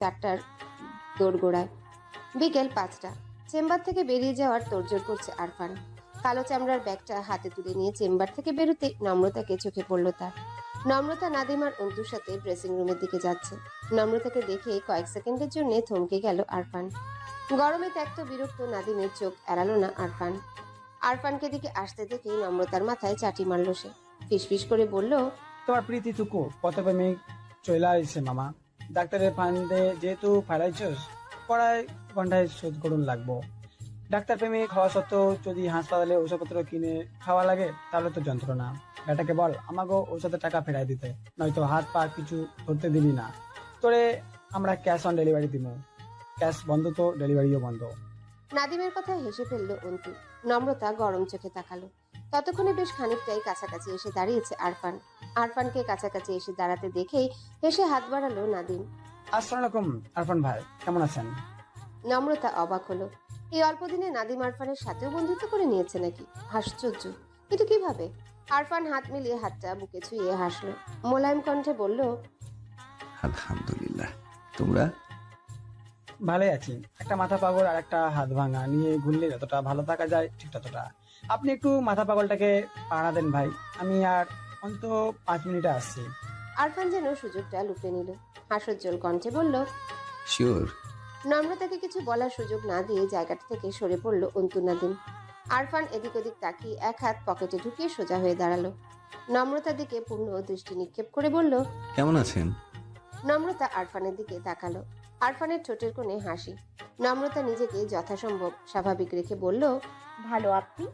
চারটার দোরগোড়ায়। বিকেল পাঁচটা। চেম্বার থেকে বেরিয়ে যাওয়ার তোড়জোড় করছে আরফান। কালো চামড়ার ব্যাগটা হাতে তুলে নিয়ে চেম্বার থেকে বেরোতে নম্রতাকে চোখে পড়ল তার। নম্রতা নাদিমার অন্তুর সাথে ড্রেসিং রুমের দিকে যাচ্ছে। নম্রতাকে দেখে কয়েক সেকেন্ডের জন্য থমকে গেল আরফান। গরমে ত্যক্ত বিরক্ত নাদিমের চোখ এড়ালো না আরফান। আরফানকে দিকে আসতে দেখেই নম্রতার মাথায় চাটি মারল সে। ফিসফিস করে বলল তোমার প্রীতি টুকু কত প্রেমিক চলে আসছে মামা। ডাক্তারের ফান্ডে যেহেতু ফারাইছস পড়ায় ঘন্টায় শোধ করুন লাগবো। ডাক্তার প্রেমিক হওয়া সত্ত্বেও যদি হাসপাতালে ওষুধপত্র কিনে খাওয়া লাগে, তাহলে তো যন্ত্রণা। বেটাকে বল, আমাকেও ঔষধের টাকা ফেরাই দিতে। নয়তো হাত পা কিছু ধরতে দিবি না। তোরে আমরা ক্যাশ অন ডেলিভারি দিব ক্যাশ বন্ধ তো, ডেলিভারিও বন্ধ। নাদিমের কথায় হেসে ফেলল অন্তু। নম্রতা গরম চোখে তাকালো। ততক্ষণে বেশ খানিকটাই কাছাকাছি এসে দাঁড়িয়েছে আরফান। আরফানকে কাছাকাছি এসে দাঁড়াতে দেখেই হেসে হাত বাড়ালো নাদিম। আসসালামু আলাইকুম আরফান ভাই কেমন আছেন? নম্রতা অবাক হলো। এই অল্প দিনে নাদিম আরফানের সাথেও বন্ধুত্ব করে নিয়েছে নাকি? আশ্চর্য। কিন্তু কীভাবে? আরফান হাত মিলিয়ে হাতটা বুকে ছুঁয়ে হাসলো। মোলায়েম কণ্ঠে বলল আলহামদুলিল্লাহ। তোমরা? ভালোই আছি। একটা মাথা পাগল আর একটা হাত ভাঙা। নিয়ে ঘুরলে যতটা ভালো থাকা যায় ঠিক ততটা। আপনি একটু মাথা পাগলটাকে পাড়া দেন ভাই। আমি আর অন্ত পাঁচ মিনিটে আসছি। আরফান যেন সুযোগটা লুফে নিল। হাসজ্জ্বল কণ্ঠে বলল শিওর নম্রতাকে কিছু বলার সুযোগ না দিয়ে জায়গাটা থেকে সরে পড়ল অন্তু নাদিম আরফান এদিক ওদিক তাকিয়ে এক হাত পকেটে ঢুকিয়ে সোজা হয়ে দাঁড়াল। নম্রতার দিকে পূর্ণ দৃষ্টি নিক্ষেপ করে বলল কেমন আছেন? নম্রতা আরফানের দিকে তাকালো। আরফানের ঠোঁটের কোণে হাসি। নম্রতা নিজেকে যথাসম্ভব স্বাভাবিক রেখে বলল ভালো আপনি?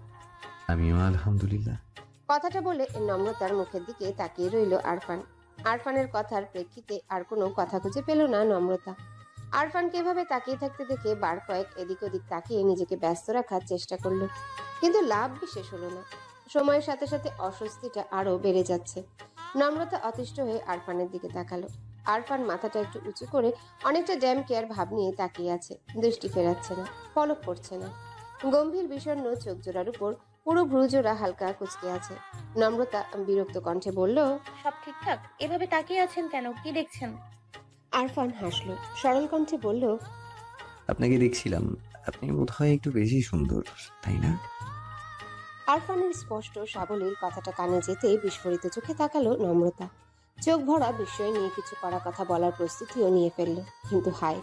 আমিও আলহামদুলিল্লাহ। কথাটা বলে নম্রতার মুখের দিকে তাকিয়ে রইল আরফান। আরফানের কথার প্রেক্ষিতে আর কোনো কথা খুঁজে পেল না নম্রতা। আরফানকে এভাবে তাকিয়ে থাকতে দেখে বার কয়েক এদিক ওদিক তাকিয়ে নিজেকে ব্যস্ত রাখার চেষ্টা করল। কিন্তু লাভ বিশেষ হলো না। সময়ের সাথে সাথে অস্বস্তিটা আরও বেড়ে যাচ্ছে। নম্রতা অতিষ্ঠ হয়ে আরফানের দিকে তাকালো। আরফান মাথাটা একটু উঁচু করে অনেকটা ড্যাম কেয়ার ভাব নিয়ে তাকিয়ে আছে। দৃষ্টি ফেরাচ্ছে না পলক করছে না। গম্ভীর বিষণ্ণ চোখ জোড়ার উপর পুরো ভ্রুজোড়া হালকা কুচকে আছে। নম্রতা বিরক্ত কণ্ঠে বলল সব ঠিকঠাক? এভাবে তাকিয়ে আছেন কেন? কি দেখছেন? আরফান হাসলো। সরল কণ্ঠে বলল আপনাকে দেখছিলাম। আপনি বোধহয় একটু বেশি সুন্দর তাই না? আরফানের স্পষ্ট সাবলীল কথাটা কানে যেতেই বিস্ফোরিত চোখে তাকালো নম্রতা। চোখ ভরা বিস্ময় নিয়ে কিছু করা কথা বলার প্রস্তুতিও নিয়ে ফেলল। কিন্তু হায়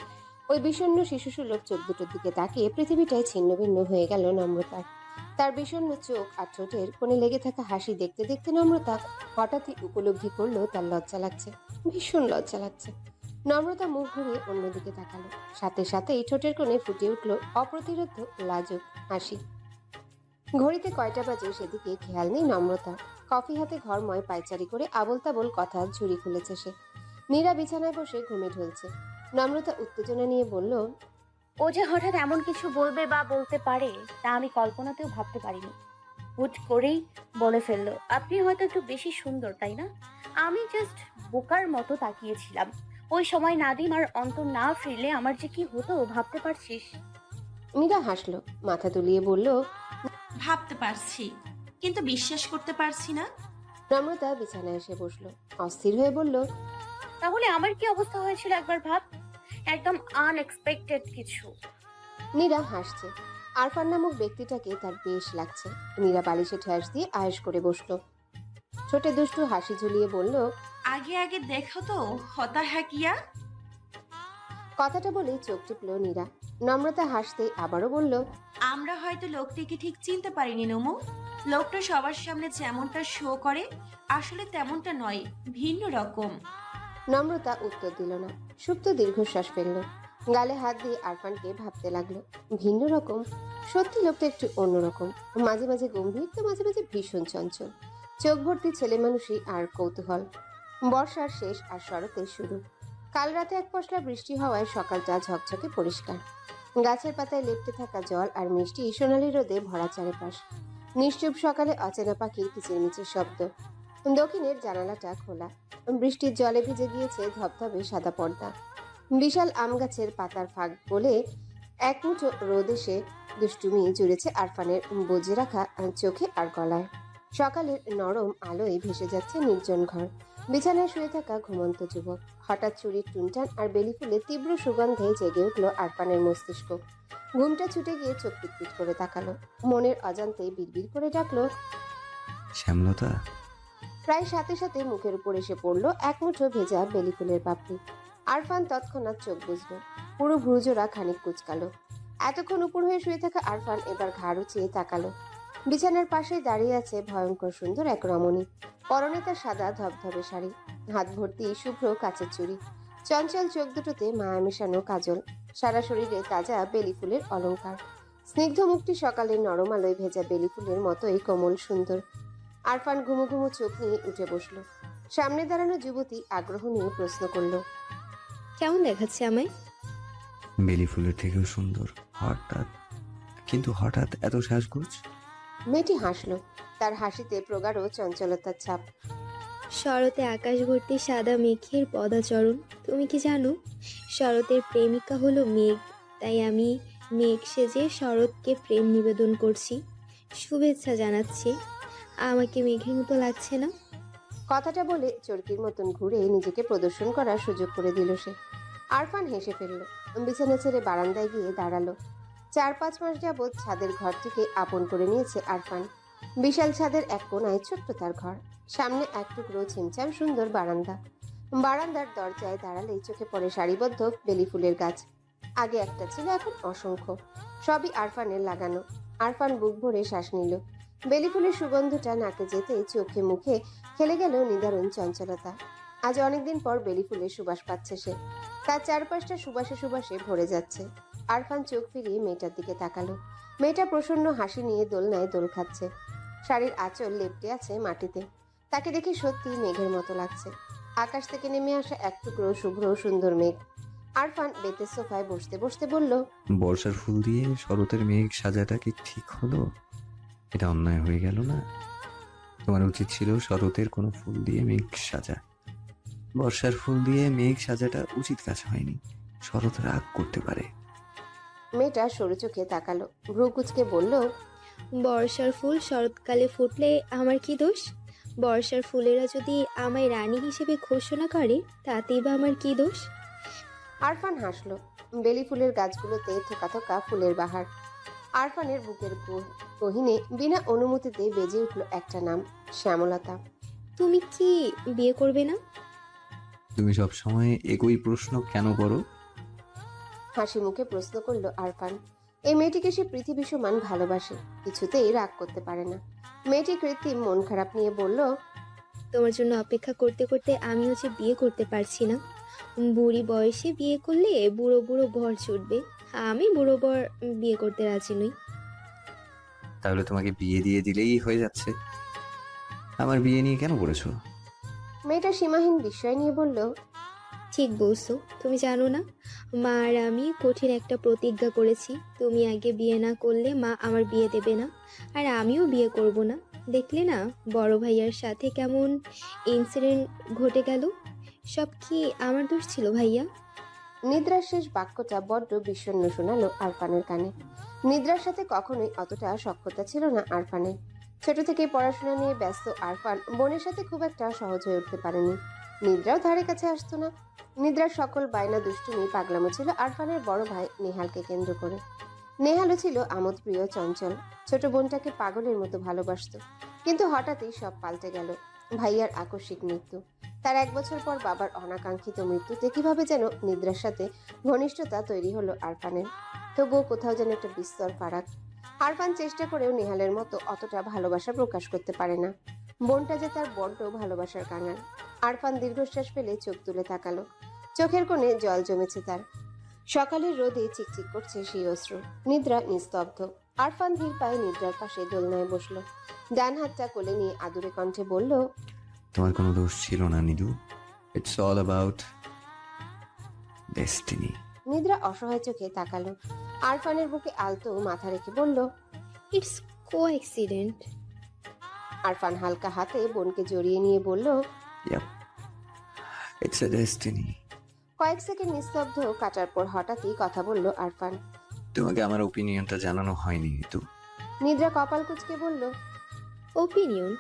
ওই বিষণ্ণ শিশুসুলভ চোখ দুটোর দিকে তাকিয়ে পৃথিবীটাই ছিন্ন ভিন্ন হয়ে গেল নম্রতার। তার বিষণ্ণ চোখ আর ঠোঁটের কোণে লেগে থাকা হাসি দেখতে দেখতে নম্রতা হঠাৎই উপলব্ধি করল তার লজ্জা লাগছে, ভীষণ লজ্জা লাগছে। নম্রতা মুখ ঘুরিয়ে অন্যদিকে তাকালো। সাথে সাথেই ঠোঁটের কোণে ফুটে উঠল অপ্রতিরোধ, লাজুক হাসি। ঘড়িতে কয়টা বাজে সেদিকে খেয়াল নেই নম্রতা। কফি হাতে ঘরময় পায়চারি করে আবল তাবল কথা ঝুড়ি খুলেছে সে। নীরা বিছানায় বসে ঘুমে ঢলছে। নম্রতা উত্তেজনা নিয়ে বলল ও যে হঠাৎ এমন কিছু বলবে বা বলতে পারে তা আমি কল্পনাতেও ভাবতে পারিনি। হুট করেই বলে ফেলল আপনি হয়তো একটু বেশি সুন্দর তাই না? আমি জাস্ট বোকার মতো তাকিয়েছিলাম। ওই সময় নাদিম আর অন্তর না ফিরলে আমার যে কি হতো ভাবতে পারছিস? নীরা হাসলো মাথা তুলিয়ে বলল ভাবতে পারছি কিন্তু বিশ্বাস করতে পারছি না। নম্রতা বিছানায় এসে বসল অস্থির হয়ে বলল তাহলে আমার কি অবস্থা হয়েছিল একবার ভাব? একদম আনএক্সপেক্টেড কিছু। নীরা হাসছে। আরফান নামক ব্যক্তিটাকে তার বেশ লাগছে। নীরা বালিশে ঠ্যাস দিয়ে আয়েস করে বসল। ছোটে দুষ্টু হাসি ঝুলিয়ে বলল আগে আগে দেখো তো হতা হ্যাকিয়া কথাটা বলেই চোখ টিপল নীরা। নম্রতা হাসতে আবারও বলল আমরা হয়তো লোকটিকে ঠিক চিনতে পারিনি নমু। লোকটা সবার সামনে যেমনটা শো করে আসলে তেমনটা নয় ভিন্ন রকম। নম্রতা উত্তর দিল না। সুপ্ত দীর্ঘশ্বাস ফেলল। গালে হাত দিয়ে আরফানকে ভাবতে লাগল, ভিন্ন রকম, সত্যি লোকটা একটু অন্যরকম মাঝে মাঝে গম্ভীর, তো মাঝে মাঝে ভীষণ চঞ্চল। চোখ ভর্তি ছেলে মানুষই আর কৌতূহল। বর্ষার শেষ আর শরতের শুরু। কাল রাতে এক পশলা বৃষ্টি হওয়ায় সকালটা ঝকঝকে পরিষ্কার। গাছের পাতায় লেপটে থাকা জল আর মিষ্টি সোনালি রোদে ভরা চারিপাশ। নিশ্চুপ সকালে অচেনা পাখির কিচিরমিচির শব্দ। দক্ষিণের জানালাটা খোলা। বৃষ্টির জলে ভিজে গিয়েছে ধবধবে সাদা পর্দা। বিশাল আম গাছের পাতার ফাঁক বলে এক মুঠো রোদ এসে দুষ্টুমি জুড়েছে আরফানের বজে রাখা চোখে আর গলায়। সকালের নরম আলোয় ভেসে যাচ্ছে নির্জন ঘর। বিছানায় শুয়ে থাকা ঘুমন্ত যুবক। হঠাৎ চুরির টুনটান আর বেলি ফুলে তীব্র সুগন্ধে জেগে উঠল আরফানের মস্তিষ্ক। ঘুমটা ছুটে গিয়ে চোখ পিটপিট করে তাকালো। মনের অজান্তেই বিড়বিড় করে ডাকলো, শ্যামলতা? প্রায় সাথে সাথে মুখের উপর এসে পড়ল এক মুঠো ভেজা বেলি ফুলের পাপড়ি। আরফান তৎক্ষণাৎ চোখ বুঝল পুরো ভ্রুজোড়া খানিক কুচকালো। এতক্ষণ উপর হয়ে শুয়ে থাকা আরফান এবার ঘাড় উঁচিয়ে তাকালো। বিছানার পাশে দাঁড়িয়ে আছে ভয়ঙ্কর সুন্দর এক রমণী। পরনে তার সাদা ধবধবে শাড়ি। হাত ভর্তি শুভ্র কাচের চুড়ি। চঞ্চল চোখ দুটোতে মায়া মেশানো কাজল। সারা শরীরে তাজা বেলি ফুলের অলংকার স্নিগ্ধ মুখটি সকালের নরম আলোয় ভেজা বেলি ফুলের মতোই কোমল সুন্দর। আরফান ঘুমো ঘুমো চোখ নিয়ে উঠে বসল। সামনে দাঁড়ানো যুবতী আগ্রহ নিয়ে প্রশ্ন করল কেমন দেখাচ্ছে আমায়? বেলি ফুলের থেকেও সুন্দর হঠাৎ। কিন্তু হঠাৎ এত শ্বাসগোজ মেয়েটি হাসলো তার হাসিতে প্রগাঢ় চঞ্চলতার ছাপ। শরতে আকাশ ভর্তি সাদা মেঘের পদাচরণ তুমি কি জানো? শরতের প্রেমিকা হলো মেঘ তাই আমি মেঘ সেজে শরৎকে প্রেম নিবেদন করছি। শুভেচ্ছা জানাচ্ছি। আমাকে মেঘের মতো লাগছে না? কথাটা বলে চরকির মতন ঘুরে নিজেকে প্রদর্শন করার সুযোগ করে দিল সে। আরফান হেসে ফেলল, বিছানা ছেড়ে বারান্দায় গিয়ে দাঁড়াল। চার পাঁচ মাস যাবৎ ছাদের ঘরটিকে আপন করে নিয়েছে আরফান। বিশাল ছাদের এক কোনায় ছোট্ট তার ঘর, সামনে এক টুকরো ছিমছাম সুন্দর বারান্দা। বারান্দার দরজায় দাঁড়ালেই চোখে পড়ে সারিবদ্ধ বেলি ফুলের গাছ। আগে একটা ছিল, এখন অসংখ্য। সবই আরফানের লাগানো। আরফান বুক ভরে শ্বাস নিল। বেলি ফুলের সুগন্ধটা নাকে যেতে চোখে মুখে খেলে গেল নিদারুণ চঞ্চলতা। আজ অনেকদিন পর বেলি ফুলের সুবাস পাচ্ছে সে। তার চারপাশটা সুবাসে সুবাসে ভরে যাচ্ছে। আরফান চোখ ফিরিয়ে মেয়েটার দিকে তাকালো। মেয়েটা প্রসন্ন হাসি নিয়ে দোলনায় দোল খাচ্ছে। শাড়ির আঁচল লেপটে আছে মাটিতে। তাকে দেখে সত্যি মেঘের মতো লাগছে। আকাশ থেকে নেমে আসা এক টুকরো শুভ্র সুন্দর মেঘ। আরফান বেতের সোফায় বসতে বসতে বলল, বর্ষার ফুল দিয়ে শরতের মেঘ সাজাটা কি ঠিক হলো? এটা অন্যায় হয়ে গেল না। তোমার উচিত ছিল শরতের কোনো ফুল দিয়ে মেঘ সাজা। বর্ষার ফুল দিয়ে মেঘ সাজাটা উচিত কাজ হয়নি। শরৎ রাগ করতে পারে। মেয়েটা সরু চোখে তাকালো। ভ্রু কুচকে বলল বর্ষার ফুল শরৎকালে ফুটলে আমার কি দোষ? বর্ষার ফুলেরা যদি আমায় রানী হিসেবে ঘোষণা করে তাতেই বা আমার কি দোষ? আরফান হাসলো। বেলি ফুলের গাছগুলোতে থোকা থোকা ফুলের বাহার। আরফানের বুকের গো- গহিনে বিনা অনুমতিতে বেজে উঠল একটা নাম শ্যামলতা। তুমি কি বিয়ে করবে না? তুমি সব সময় একই প্রশ্ন কেন করো? হাসি মুখে প্রশ্ন করল আরফান। এই মেয়েটিকে সে পৃথিবী সমান ভালোবাসে কিছুতেই রাগ করতে পারে না। মেয়েটি কৃত্রিম মন খারাপ নিয়ে বলল তোমার জন্য অপেক্ষা করতে করতে আমিও যে বিয়ে করতে পারছি না। বুড়ি বয়সে বিয়ে করলে বুড়ো বুড়ো বর ছুটবে। আমি বুড়ো বর বিয়ে করতে রাজি নই। তাহলে তোমাকে বিয়ে দিয়ে দিলেই হয়ে যাচ্ছে। আমার বিয়ে নিয়ে কেন বলেছ? মেয়েটা সীমাহীন বিস্ময় নিয়ে বলল ঠিক বলছো তুমি জানো না মা আর আমি কঠিন একটা প্রতিজ্ঞা করেছি। তুমি আগে বিয়ে না করলে মা আমার বিয়ে দেবে না আর আমিও বিয়ে করব না। দেখলে না বড় ভাইয়ার সাথে কেমন ইনসিডেন্ট ঘটে গেল। সব কি আমার দোষ ছিল ভাইয়া? নিদ্রার শেষ বাক্যটা বড্ড বিষণ্ণ শোনালো আরফানের কানে। নিদ্রার সাথে কখনোই অতটা সক্ষতা ছিল না আরফানের। ছোট থেকে পড়াশোনা নিয়ে ব্যস্ত আরফান বোনের সাথে খুব একটা সহজ হয়ে উঠতে পারেনি। নিদ্রাও ধারে কাছে আসতো না। নিদ্রার সকল বায়না দুষ্টুমি পাগলামো ছিল আরফানের বড় ভাই নেহালকে কেন্দ্র করে। নেহালও ছিল আমোদ প্রিয় চঞ্চল। ছোট বোনটাকে পাগলের মতো ভালোবাসতো। কিন্তু হঠাৎই সব পাল্টে গেল। ভাইয়ার আকস্মিক মৃত্যু। তার এক বছর পর বাবার অনাকাঙ্ক্ষিত মৃত্যুতে কীভাবে যেন নিদ্রার সাথে ঘনিষ্ঠতা তৈরি হলো আরফানের। তবুও কোথাও যেন একটা বিস্তর ফারাক। আরফান চেষ্টা করেও নেহালের মতো অতটা ভালোবাসা প্রকাশ করতে পারে না। বোনটা যে তার বড্ড ভালোবাসার কাঙাল। আরফান দীর্ঘশ্বাস ফেলে চোখ তুলে তাকালো। চোখের কোণে জল জমেছে তার। সকালের রোদে চিকচিক করছে সেই অশ্রু। নিদ্রা নিস্তব্ধ। আরফান ধীর পায়ে নিদ্রার পাশে দোলনায় বসল। ডান হাতটা কোলে নিয়ে আদুরে কণ্ঠে বলল তোমার কোনো দোষ ছিল না Nidu it's all about destiny Nidra অসহায় চোখে তাকালো। আরফানের বুকে আলতো মাথা রেখে বলল ইটস কো অ্যাক্সিডেন্ট আরফান হালকা হাতে বোনকে জড়িয়ে নিয়ে বলল ইটস ডেস্টিনি কয়েক সেকেন্ড নিস্তব্ধ কাটার পর হঠাৎই কথা বলল আরফান। তোমাকে আমার ওপিনিয়নটা জানানো হয়নি নিতু নিদ্রা কপাল কুচকে বলল opinion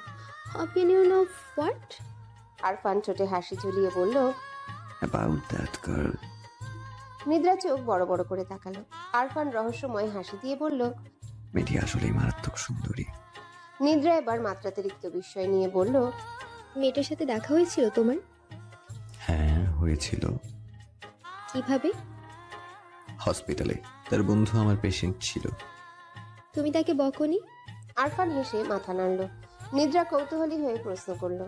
opinion of what Arfan ছোটে হাসি ঝুলিয়ে বলল অ্যাবাউট দ্যাট গার্ল নিদ্রা চোখ বড় বড় করে তাকালো। আরফান রহস্যময় হাসি দিয়ে বলল মেয়েটি আসলেই মারাত্মক সুন্দরী। নিদ্রা এবার মাত্রাতিরিক্ত বিস্ময় নিয়ে বলল মেয়েটার সাথে দেখা হয়েছিল তোমার? হ্যাঁ হয়েছিল। কীভাবে? হসপিটালে। তার বন্ধু আমার পেশেন্ট ছিল। তুমি তাকে বকনি? আরফান হেসে মাথা নাড়ল। নিদ্রা কৌতূহলী হয়ে প্রশ্ন করল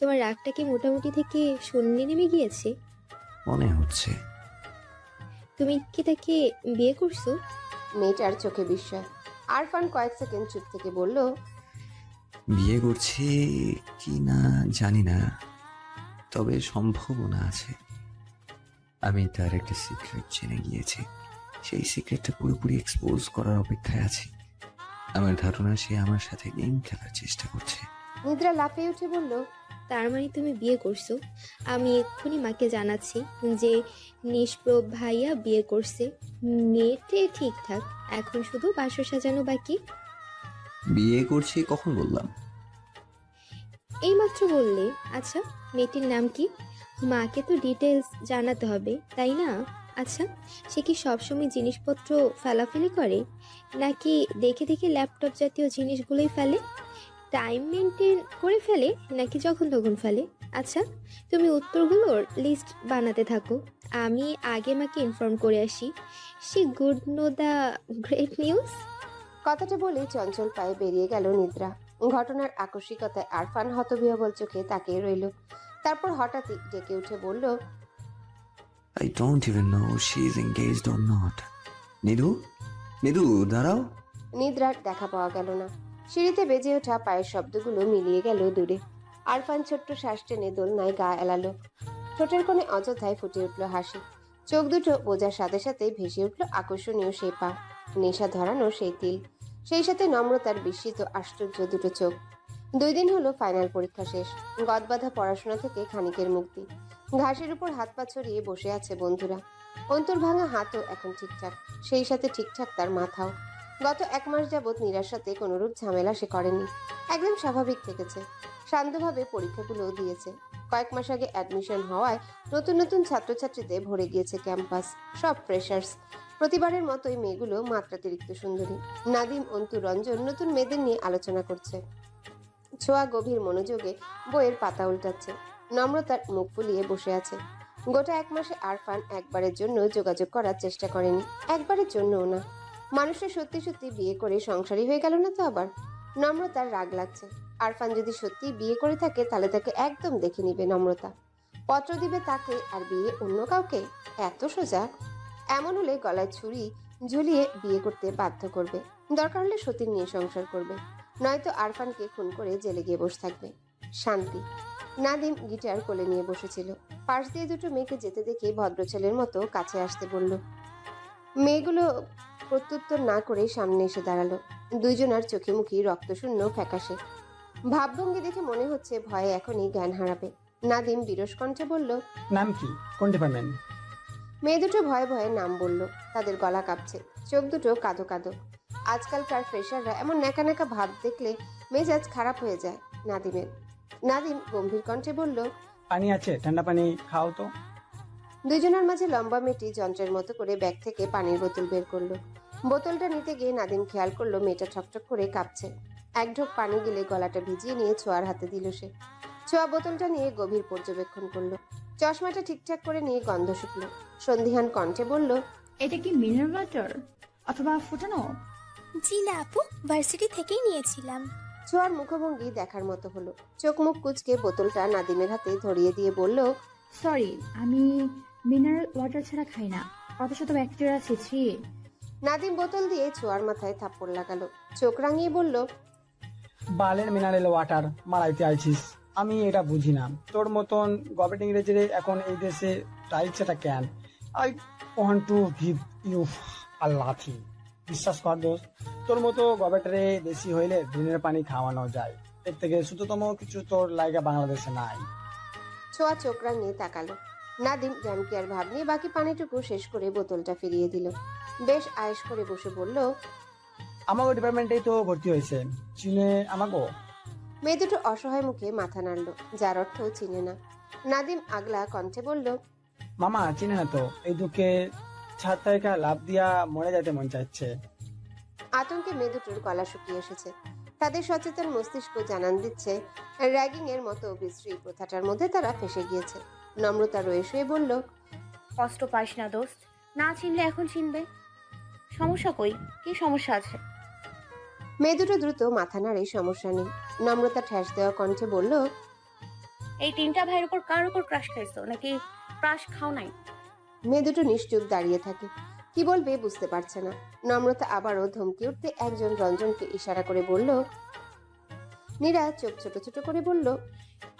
তোমার রাগটা কি মোটামুটি থেকে শূন্যে নেমে গিয়েছে? মনে হচ্ছে। তুমি কি তাকে বিয়ে করছ? মেয়েটার চোখে বিস্ময়। আরফান কয়েক সেকেন্ড চুপ থেকে বলল বিয়ে করছে কি না জানি না তবে সম্ভাবনা আছে। আমি তার একটা সিক্রেট জেনে গিয়েছি। সেই সিক্রেটটা পুরোপুরি এক্সপোজ করার অপেক্ষায় আছি। আমার ধারণা সে আমার সাথে গেম খেলার চেষ্টা করছে। নিদ্রা লাফিয়ে উঠে বলল তার মানে তুমি বিয়ে করছ? আমি এক্ষুনি মাকে জানাচ্ছি যে নিষ্প্রভ ভাইয়া বিয়ে করছে। মেয়েটে ঠিকঠাক এখন শুধু বাসর সাজানো বাকি। বিয়ে করছি কখন বললাম? এইমাত্র বললে। আচ্ছা মেয়েটির নাম কি? মাকে তো ডিটেলস জানাতে হবে তাই না? আচ্ছা সে কি সবসময় জিনিসপত্র ফেলাফেলি করে? নাকি দেখে দেখে ল্যাপটপ জাতীয় জিনিসগুলোই ফেলে? টাইম মেনটেন করে ফেলে, নাকি যখন তখন ফেলে? আচ্ছা তুমি উত্তরগুলোর লিস্ট বানাতে থাকো। আমি আগে মাকে ইনফর্ম করে আসি। সে good know the great news? কথাটা বলে চঞ্চল পায়ে বেরিয়ে গেল নিদ্রা। ঘটনার আকস্মিকতায় আরফান হতবিহবল চোখে তাকিয়ে রইল। তারপর হঠাৎই ডেকে উঠে বলল don't even know she is engaged or not Nidhu Nidhu দাঁড়াও। নিদ্রার দেখা পাওয়া গেল না। সিঁড়িতে বেজে ওঠা পায়ের শব্দগুলো মিলিয়ে গেল দূরে। আরফান ছোট্ট শ্বাস টেনে দোলনায় গা এলালো। ঠোঁটের কোণে অযথায় ফুটে উঠল হাসি। চোখ দুটো বোঝার সাথে সাথে ভেসে উঠল আকর্ষণীয় সেই পা। নেশা ধরানো সেই তিল। সেই সাথে নম্রতার বিস্মিত আশ্চর্য দুটো চোখ। দুই দিন হলো ফাইনাল পরীক্ষা শেষ। গদবাধা পড়াশোনা থেকে খানিকের মুক্তি। ঘাসের উপর হাত পা ছড়িয়ে বসে আছে বন্ধুরা। অন্তর ভাঙা হাতও এখন ঠিকঠাক, সেই সাথে ঠিকঠাক তার মাথাও। গত এক মাস যাবৎ সাথে কোনোরূপ ঝামেলা সে করেনি। একদম স্বাভাবিক থেকেছে। শান্তভাবে পরীক্ষাগুলোও দিয়েছে। কয়েক মাস আগে অ্যাডমিশন হওয়ায় নতুন নতুন ছাত্রছাত্রীতে ভরে গিয়েছে ক্যাম্পাস সব ফ্রেশার্স প্রতিবারের মতোই মেয়েগুলো মাত্রাতিরিক্ত সুন্দরী। নাদিম, অন্তু, রঞ্জন নতুন মেয়েদের নিয়ে আলোচনা করছে। ছোঁয়া গভীর মনোযোগে বইয়ের পাতা উল্টাচ্ছে। নম্রতার মুখ ফুলিয়ে বসে আছে। গোটা এক মাসে আরফান একবারের জন্য যোগাযোগ করার চেষ্টা করেনি। একবারের জন্যও না। মানুষের সত্যি সত্যি বিয়ে করে সংসারী হয়ে গেল না তো আবার? নম্রতার রাগ লাগছে। আরফান যদি সত্যি বিয়ে করে থাকে, তাহলে তাকে একদম দেখে নিবে নম্রতা। পত্র দিবে তাকে আর বিয়ে অন্য কাউকে? এত সোজা এমন হলে গলায় ছুরি ঝুলিয়ে বিয়ে করতে বাধ্য করবে। দরকার হলে সতীর নিয়ে সংসার করবে। নয়তো আরফানকে খুন করে জেলে গিয়ে বসে থাকবে। শান্তি। নাদিম গিটার কোলে নিয়ে বসেছিল। পাশ দিয়ে দুটো মেয়েকে যেতে দেখে ভদ্র ছেলের মতো কাছে আসতে বলল মেয়েগুলো প্রত্যুত্তর না করে সামনে এসে দাঁড়াল। দুইজনার চোখে মুখী রক্তশূন্য ফ্যাকাশে। ভাবভঙ্গি দেখে মনে হচ্ছে ভয়ে এখনই জ্ঞান হারাবে। নাদিম বিরস কণ্ঠে বলল নাম কি? কোন ডিপার্টমেন্ট মেয়ে দুটো ভয়ে ভয়ে নাম বলল তাদের গলা কাঁপছে চোখ দুটো কাঁদো কাঁদো। আজকালকার ফ্রেশাররা এমন ন্যাকা ন্যাকা ভাব দেখলে মেজাজ খারাপ হয়ে যায় নাদিমের। নাদিম গম্ভীর কণ্ঠে বলল পানি আছে ঠান্ডা পানি খাও তো। দুইজনের মাঝে লম্বা মেয়েটি যন্ত্রের মতো করে ব্যাগ থেকে পানির বোতল বের করল। বোতলটা নিতে গিয়ে নাদিম খেয়াল করল মেয়েটা ঠকঠক করে কাঁপছে। এক ঢোক পানি গেলে গলাটা ভিজিয়ে নিয়ে ছোঁয়ার হাতে দিল সে। ছোঁয়া বোতলটা নিয়ে গভীর পর্যবেক্ষণ করল। চশমাটা ঠিকঠাক করে নিয়ে গন্ধ শুকলো। সন্ধিহান কণ্ঠে বলল এটা কি মিনারেল ওয়াটার অথবা ফুটানো? জি না আপু ভার্সিটি থেকেই নিয়েছিলাম। ছোঁয়ার মুখভঙ্গি দেখার মতো হলো। চোখ মুখ কুচকে বোতলটা নাদিমের হাতে ধরিয়ে দিয়ে বলল সরি আমি মিনারেল ওয়াটার ছাড়া খাই না। কত শত ব্যাকটেরিয়া আছে ছি। নাদিম বোতল দিয়ে ছোঁয়ার মাথায় থাপ্পড় লাগালো। চোখ রাঙিয়ে বলল বালের মিনারেল ওয়াটার মারাইতে আইছিস। আমি এটা বুঝি না। তোর মতন গভর্নমেন্ট ইংরেজিরে এখন এই দেশে চাইছেটা কেন? I want to give you Allah বিশ্বাস কর দোষ তোর মতো গভর্নমেন্টে বেশি হইলে দিনের পানি খাওয়ানো যায়। এর থেকে শুধুতম কিছু তোর লাইগা বাংলাদেশে নাই। ছোঁয়া চোখ নিয়ে তাকালো। নাদিম আর ভাব নিয়ে বাকি পানিটুকু শেষ করে বোতলটা ফিরিয়ে দিল। বেশ আয়েস করে বসে বলল আমাকে ডিপার্টমেন্টেই তো ভর্তি হয়েছে। চীনে আমাকেও মেয়ে দুটো অসহায় মুখে মাথা নাড়ল যার অর্থ চিনে না। নাদিম আগলা কণ্ঠে বলল মামা চিনে না তো? এই দুঃখে ছাদ থেকে লাভ দিয়া মরে যেতে মন চাইছে। আতঙ্কে মেয়ে দুটোর গলা শুকিয়ে এসেছে। তাদের সচেতন মস্তিষ্ক জানান দিচ্ছে র্যাগিং এর মতো বিশ্রী প্রথাটার মধ্যে তারা ফেসে গিয়েছে। নম্রতা রয়ে শুয়ে বলল কষ্ট পাস না দোস্ত না চিনলে এখন চিনবে। সমস্যা কই? কি সমস্যা আছে? মেয়ে দুটো দ্রুত মাথা নাড়ে সমস্যা নেই। নম্রতা ঠ্যাস দেওয়া কণ্ঠে বলল এই তিনটা ভাইয়ের উপর কার উপর ক্রাশ খাইছো? নাকি ক্রাশ খাও নাই? মেয়ে দুটো নিশ্চুপ দাঁড়িয়ে থাকে। কি বলবে বুঝতে পারছে না। নম্রতা আবারও ধমকে উঠতে একজন রঞ্জনকে ইশারা করে বলল নীরা চোখ ছোট ছোট করে বলল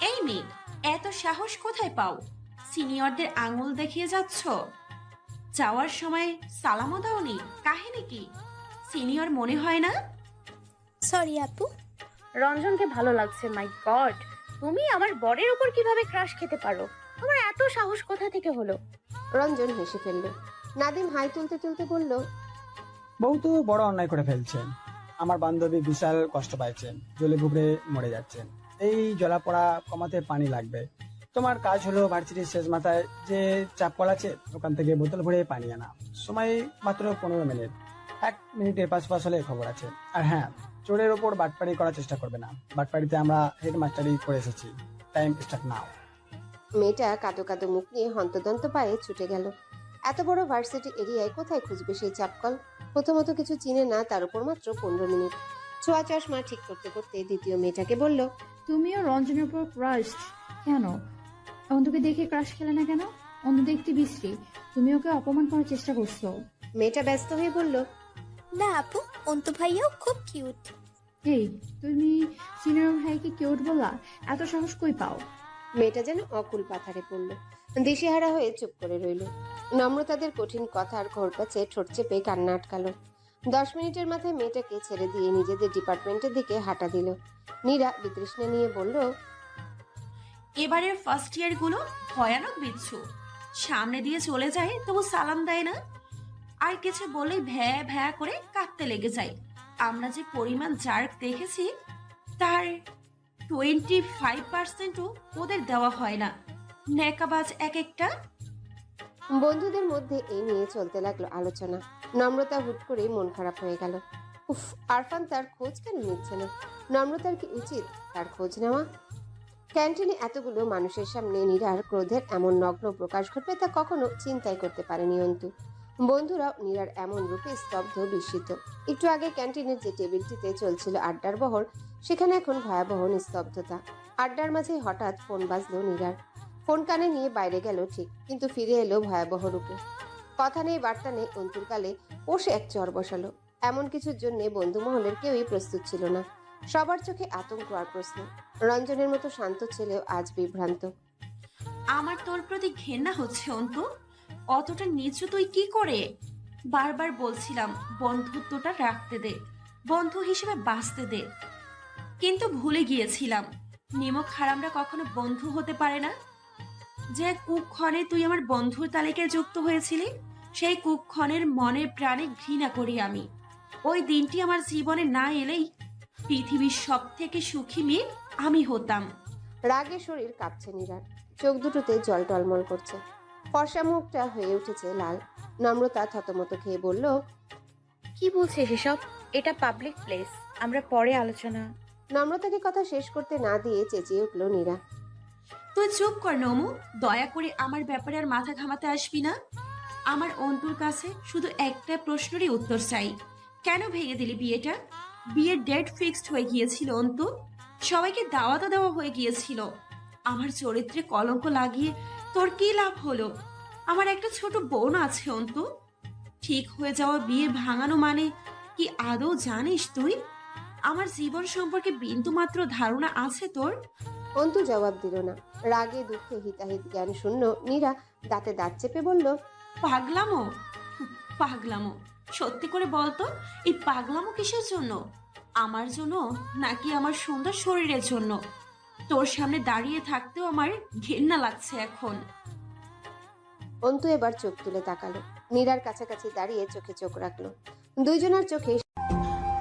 এই মেয়ে এত সাহস কোথায় পাও? সিনিয়রদের আঙুল দেখিয়ে যাচ্ছ? যাওয়ার সময় সালামও দাওনি কাহিনী কি? সিনিয়র মনে হয় না? সরি আপু। রঞ্জনকে ভালো লাগছে মাই গড তুমি আমার বরের উপর কীভাবে ক্রাশ খেতে পারো? তোমার এত সাহস কোথা থেকে হলো? রঞ্জন হেসে ফেলল নাদিম হাই তুলতে তুলতে বলল বউ তো বড় অন্যায় করে ফেলছেন আমার বান্ধবী বিশাল কষ্ট পাইছে জলে ভুগড়ে মরে যাচ্ছে। এই জলাপড়া কমাতে পানি লাগবে। তোমার কাজ হলো ভার্সিটির শেষ মাথায় যে চাপ কল আছে ওখান থেকে বোতল ভরে পানি আনা। সময় মাত্র পনেরো মিনিট। এক মিনিটের পাশ পাশ হলে খবর আছে। আর হ্যাঁ চোরের ওপর বাটপাড়ি করার চেষ্টা করবে না। বাটপাড়িতে আমরা হেডমাস্টারই করে এসেছি। টাইম স্টার্ট নাও মেয়েটা কাদো কাদো মুখ নিয়ে হন্তদন্ত পায়ে ছুটে গেল। এত বড় ভার্সিটি এরিয়ায় কোথায় খুঁজবে সেই চাপকল? প্রথমত কিছু চিনে না তার উপর মাত্র পনেরো মিনিট। ছোঁয়া চশমা ঠিক করতে করতে দ্বিতীয় মেয়েটাকে বলল তুমিও রঞ্জনের উপর ক্রাশ কেন? অন্ধকে দেখে ক্রাশ খেলে না কেন? অন্ধ দেখতে বিশ্রী। তুমি ওকে অপমান করার চেষ্টা করছ। মেয়েটা ব্যস্ত হয়ে বলল না আপু অন্তু ভাইয়াও খুব কিউট এই তুমি সিনিয়র ভাইকে কিউট বলা এত সাহস কই পাও? মেয়েটা যেন অকুল পাথারে পড়ল। দিশেহারা হয়ে চুপ করে রইল। নম্রতাদের কঠিন কথার ঘোরপাচে ঠোঁট চেপে কান্না আটকালো। দশ মিনিটের মাথায় মেয়েটাকে ছেড়ে দিয়ে নিজেদের ডিপার্টমেন্টের দিকে হাঁটা দিল। নীরা বিতৃষ্ণা নিয়ে বলল, এবারের ফার্স্ট ইয়ারগুলো ভয়ানক বিচ্ছু। সামনে দিয়ে চলে যায়, তবু সালাম দেয় না। আর কিছু বলেই ভ্যা ভ্যা করে কাঁদতে লেগে যায়। আমরা যে পরিমাণ জার্ক দেখেছি, তার টোয়েন্টি ফাইভ পার্সেন্টও ওদের দেওয়া হয় না। নেকাবাজ এক একটা বন্ধুদের মধ্যে এই নিয়ে চলতে লাগল আলোচনা। নম্রতা হুট করে মন খারাপ হয়ে গেল। উফ, আরফান তার খোঁজ কেন নিচ্ছে না? নম্রতার কি উচিত তার খোঁজ নেওয়া? ক্যান্টিনে এতগুলো মানুষের সামনে নীরার ক্রোধের এমন নগ্ন প্রকাশ ঘটবে তা কখনো চিন্তাই করতে পারেনি অন্তু। বন্ধুরাও নীরার এমন রূপে স্তব্ধ, বিস্মিত। একটু আগে ক্যান্টিনের যে টেবিলটিতে চলছিল আড্ডার বহর, সেখানে এখন ভয়াবহ নিস্তব্ধতা। আড্ডার মাঝে হঠাৎ ফোন বাজলো নীরার। ফোন কানে নিয়ে বাইরে গেল, ঠিক। কিন্তু ফিরে এলো ভয়াবহ রূপে। কথা নেই, বার্তা নেই, অন্তুর কালে বসে এক চর বসালো। এমন কিছুর জন্য বন্ধু মহলের কেউই প্রস্তুত ছিল না। সবার চোখে আতঙ্ক আর প্রশ্ন। রঞ্জনের মতো শান্ত ছেলেও আজ বিভ্রান্ত। আমার তোর প্রতি ঘেন্না হচ্ছে, অন্তু। অতটা নিচু তুই কি করে? বারবার বলছিলাম, বন্ধুত্বটা রাখতে দে, বন্ধু হিসেবে বাঁচতে দে। কিন্তু ভুলে গিয়েছিলাম। নিমক হারামরা কখনো বন্ধু হতে পারে না। যে কুক্ষণে তুই আমার বন্ধুর তালিকায় যুক্ত হয়েছিলি সেই কুক্ষণের মনে প্রাণে ঘৃণা করি আমি। ওই দিনটি আমার জীবনে না এলেই পৃথিবীর সব থেকে সুখী মেয়ে আমি হতাম। রাগে শরীর কাঁপছে নীরার। চোখ দুটোতে জল টলমল করছে। ফর্সা মুখটা হয়ে উঠেছে লাল। নম্রতা থতমত খেয়ে বলল কি বলছিস এসব? এটা পাবলিক প্লেস আমরা পরে আলোচনা নম্রতাকে কথা শেষ করতে না দিয়ে চেঁচিয়ে উঠল নীরা। তুই চুপ কর নমু। দয়া করে আমার ব্যাপারে আর মাথা ঘামাতে আসবি না। আমার অন্তুর কাছে শুধু একটা প্রশ্নেরই উত্তর চাই। কেন ভেঙে দিলি বিয়েটা? বিয়ের ডেট ফিক্সড হয়ে গিয়েছিল, অন্তু। সবাইকে দাওয়াতও দেওয়া হয়ে গিয়েছিল। আমার চরিত্রে কলঙ্ক লাগিয়ে তোর কি লাভ হলো? আমার একটা ছোট বোন আছে, অন্তু। ঠিক হয়ে যাওয়া বিয়ে ভাঙানো মানে কি আদৌ জানিস তুই? আমার জীবন সম্পর্কে বিন্দু মাত্র ধারণা আছে তোর? অন্তু জবাব দিল না। রাগে দুঃখে হিতাহিত জ্ঞান শূন্য নীরা দাঁতে দাঁত চেপে বলল পাগলামো? পাগলামো। সত্যি করে বলতো এই পাগলামো কিসের জন্য? আমার জন্য নাকি আমার সুন্দর শরীরের জন্য? তোর সামনে দাঁড়িয়ে থাকতেও আমার ঘেন্না লাগছে এখন। অন্তু এবার চোখ তুলে তাকালো। নীরার কাছাকাছি দাঁড়িয়ে চোখে চোখ রাখল। দুইজনের চোখে